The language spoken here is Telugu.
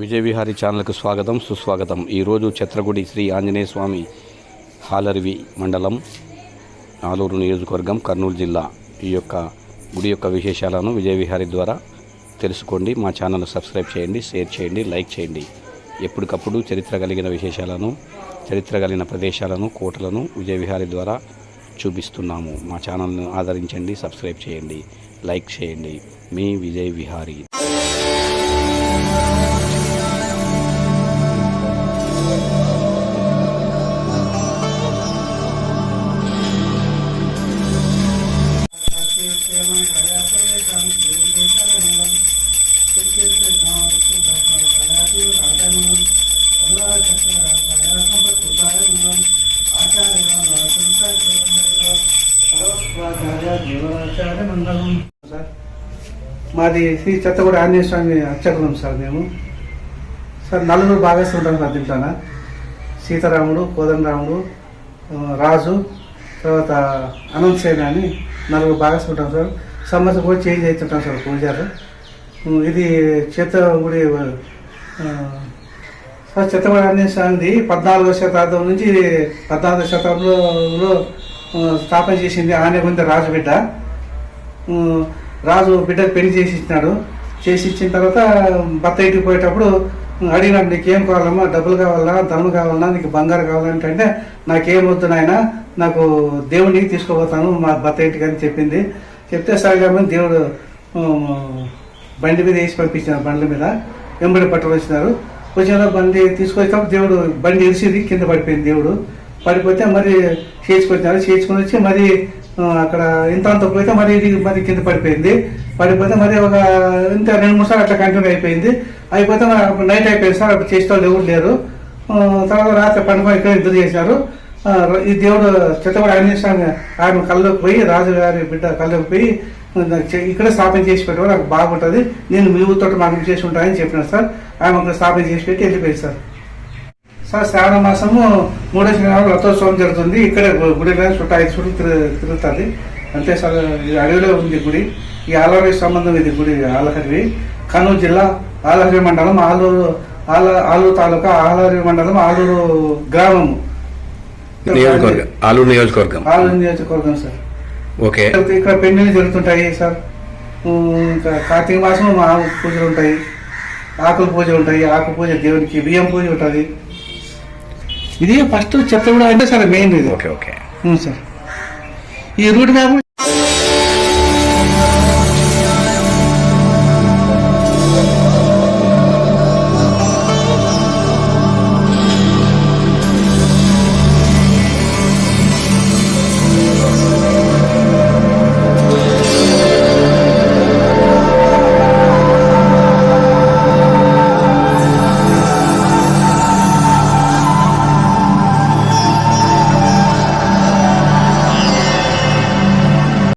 విజయ విహారీ ఛానల్కు స్వాగతం సుస్వాగతం. ఈరోజు చిత్రగుడి శ్రీ ఆంజనేయ స్వామి హాలరివి మండలం ఆలూరు నియోజకవర్గం కర్నూలు జిల్లా. ఈ యొక్క గుడి యొక్క విశేషాలను విజయ విహారీ ద్వారా తెలుసుకోండి. మా ఛానల్ సబ్స్క్రైబ్ చేయండి షేర్ చేయండి లైక్ చేయండి. ఎప్పటికప్పుడు చరిత్ర కలిగిన విశేషాలను చరిత్ర కలిగిన ప్రదేశాలను కోటలను విజయ విహారీ ద్వారా చూపిస్తున్నాము. మా ఛానల్ను ఆదరించండి సబ్స్క్రైబ్ చేయండి లైక్ చేయండి. మీ విజయ్ విహారీ సార్ మాది శ్రీ చెత్తగూడ ఆంజనేయ స్వామి అర్చకులం సార్ మేము. సార్ నలుగురు భాగస్వామి సార్ సీతారాముడు కోదండరాముడు రాజు తర్వాత అనంత సేన అని నలుగురు భాగస్వామి సార్. సమస్య కూడా చేంజ్ అవుతుంటాం సార్ పూజారు. ఇది చిత్తగుడి గుడి సార్ చిత్తగూడ ఆంజనేయ స్వామిది పద్నాలుగో శతాబ్దం నుంచి పద్నాలుగో శతాబ్దంలో స్థాపన చేసింది ఆనే రాజు బిడ్డ రాజు బిడ్డకు పెళ్ళి చేసి ఇచ్చినాడు. చేసి ఇచ్చిన తర్వాత భర్త ఇంటికి పోయేటప్పుడు అడిగినాడు నీకేం కావాలమ్మా? డబ్బులు కావాలా? ధనం కావాలా? నీకు బంగారు కావాలంటే అంటే నాకేం వద్దు నాయన నాకు దేవుడికి తీసుకుపోతాను మా భర్త ఇంటికి అని చెప్పింది. చెప్తే సరిగా దేవుడు బండి మీద వేసి పంపించారు బండ్ల మీద. వెంబడి పట్టుకు వచ్చినారు. వచ్చిన బండి తీసుకొచ్చినప్పుడు దేవుడు బండి ఇరిసింది కింద పడిపోయింది దేవుడు. పడిపోతే మరి చేర్చుకొచ్చినారు. చేర్చుకొని వచ్చి మరి అక్కడ ఇంత అంత పోయితే మరి ఇది మరి కింద పడిపోయింది. పడిపోతే మరి ఒక ఇంత రెండు మూడు సార్లు అట్లా కంటిన్యూ అయిపోయింది. అయిపోతే మరి అప్పుడు నైట్ అయిపోయింది సార్ అప్పుడు చేసే వాళ్ళు ఎవరు లేరు. తర్వాత రాత్రి పండుగ ఇక్కడ ఇద్దరు చేశారు. ఈ దేవుడు చిత్తపడి ఆంజనేయ స్వామి ఆయన కళ్ళలోకి పోయి రాజుగారి బిడ్డ కళ్ళలోకి పోయి ఇక్కడ స్థాపన చేసి పెట్టడం నాకు బాగుంటుంది. నేను మీ ఊరితో మనం చేసి ఉంటానని చెప్పినాను సార్. ఆమె అక్కడ స్థాపన చేసి పెట్టి వెళ్ళిపోయింది సార్. సార్ శ్రావణ మాసము మూడో శనివారం రథోత్సవం జరుగుతుంది. ఇక్కడ గుడి మీద చుట్టూ ఐదు చుట్టూ తిరు- తిరుగుతుంది. అంతే సార్ ఇది అడవిలో ఉంది గుడి. ఈ ఆలహరి సంబంధం ఇది గుడి ఆలహరి కర్నూలు జిల్లా ఆలహరి మండలం ఆలూరు ఆల ఆలూరు తాలూకా ఆలహరి మండలం ఆలూరు గ్రామము. నియోజకవర్గం ఆలూరు నియోజకవర్గం. ఆలూరు నియోజకవర్గం సార్. ఓకే. ఇక్కడ పెళ్ళిళ్ళు జరుగుతుంటాయి సార్. ఇంకా కార్తీక మాసం మా పూజలు ఉంటాయి. ఆకుల పూజ ఉంటాయి. ఆకు పూజ దేవునికి బియ్యం పూజ ఉంటుంది. ఇది ఫస్ట్ చెత్త కూడా అంటే సరే మెయిన్ ఇది. Okay okay sir. ఈ రూట్ మ్యాప్